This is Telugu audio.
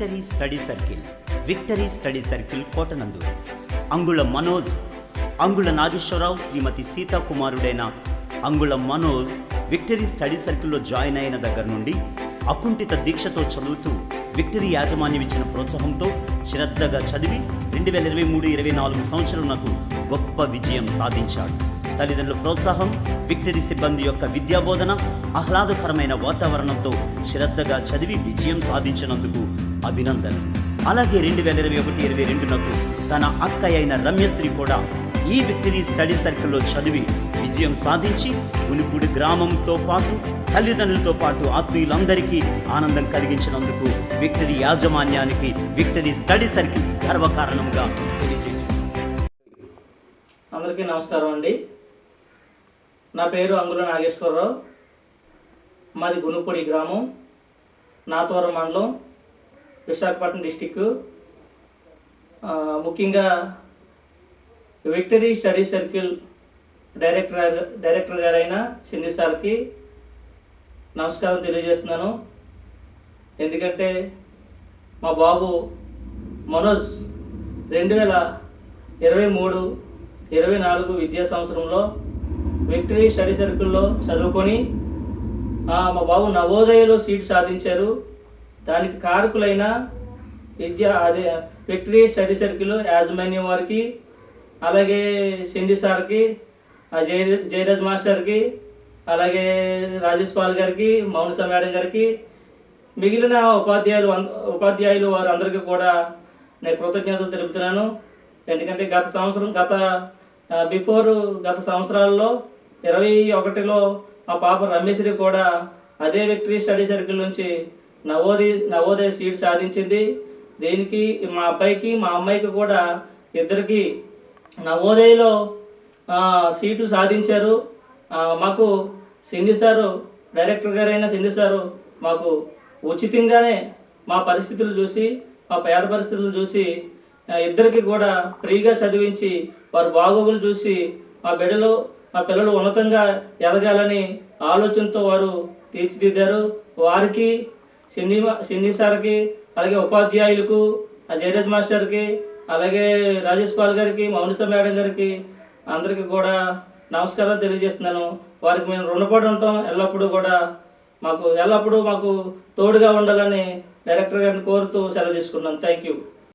Victory study circle victory study circle Kotanandur Angula Manoj Angula Nageswararao Shrimati సీతాకుమారుడైన Angula Manoj victory study సర్కిల్లో జాయిన్ అయిన దగ్గర నుండి అకుంఠిత దీక్షతో చదువుతూ విక్టరీ యాజమాన్యం ఇచ్చిన ప్రోత్సాహంతో శ్రద్ధగా చదివి రెండు వేల ఇరవై మూడు ఇరవై నాలుగు సంవత్సరంలో గొప్ప విజయం సాధించాడు. తల్లిదండ్రుల ప్రోత్సాహం విక్టరీ సిబ్బంది యొక్క విద్యాబోధన ఆహ్లాదకరమైన వాతావరణంతో శ్రద్ధగా చదివి విజయం సాధించినందుకు అభినందనలు. అలాగే రెండు వేల ఇరవై ఒకటి ఇరవై రెండునకు తన అక్క అయిన రమ్యశ్రీ కూడా ఈ విక్టరీ స్టడీ సర్కిల్లో చదివి విజయం సాధించి ఉలిపూడి గ్రామంతో పాటు తల్లిదండ్రులతో పాటు ఆత్మీయులందరికీ ఆనందం కలిగించినందుకు విక్టరీ యాజమాన్యానికి విక్టరీ స్టడీ సర్కిల్ గర్వకారణంగా తెలియజేయచ్చు అందరికీ నమస్కారం అండి. నా పేరు అంగుల నాగేశ్వరరావు. మాది గునుపొడి గ్రామం. నాతోరం మండలం విశాఖపట్నం డిస్టిక్ ముఖ్యంగా victory study circle director director గారైన సింధి సార్కి నమస్కారం తెలియజేస్తున్నాను. ఎందుకంటే మా బాబు మనోజ్ రెండు వేల ఇరవై మూడు ఇరవై నాలుగు విద్యా సంవత్సరంలో విక్టరీ స్టడీ సర్కిల్లో చదువుకొని మా బాబు నవోదయలో సీట్ సాధించారు. దానికి కారకులైన విద్య అదే విక్టరీ స్టడీ సర్కిల్ యాజమాన్యం వారికి అలాగే సింధి సార్కి ఆ జయ జయరాజ్ మాస్టర్కి అలాగే రాజేష్ పాల్ గారికి మౌనస మేడం గారికి మిగిలిన ఉపాధ్యాయులు ఉపాధ్యాయులు ఉపాధ్యాయులు వారందరికీ కూడా నేను కృతజ్ఞతలు తెలుపుతున్నాను. ఎందుకంటే గత సంవత్సరం గత బిఫోర్ గత సంవత్సరాల్లో ఇరవై ఒకటిలో మా పాప రమేశ్వరి కూడా అదే విక్టరీ స్టడీ సర్కిల్ నుంచి నవోదయ నవోదయ సీట్ సాధించింది. దీనికి మా అబ్బాయికి మా అమ్మాయికి కూడా ఇద్దరికి నవోదయలో సీటు సాధించారు. మాకు సింధి సారు డైరెక్టర్ గారైన సింధి సారు మాకు ఉచితంగానే మా పరిస్థితులు చూసి మా పేద పరిస్థితులు చూసి ఇద్దరికి కూడా ఫ్రీగా చదివించి వారి బాగోగులు చూసి మా బిడ్డలు మా పిల్లలు ఉన్నతంగా ఎదగాలని ఆలోచనతో వారు తీర్చిదిద్దారు. వారికి సిన్ని సిన్ని సార్కి అలాగే ఉపాధ్యాయులకు ఆ జయరాజ్ మాస్టర్కి అలాగే రాజేష్ పాల్ గారికి మౌనిస మేడం గారికి అందరికీ కూడా నమస్కారాలు తెలియజేస్తున్నాను. వారికి మేము రుణపడి ఉంటాం. ఎల్లప్పుడూ కూడా మాకు ఎల్లప్పుడూ మాకు తోడుగా ఉండాలని డైరెక్టర్ గారిని కోరుతూ సెలవు తీసుకున్నాను. Thank you.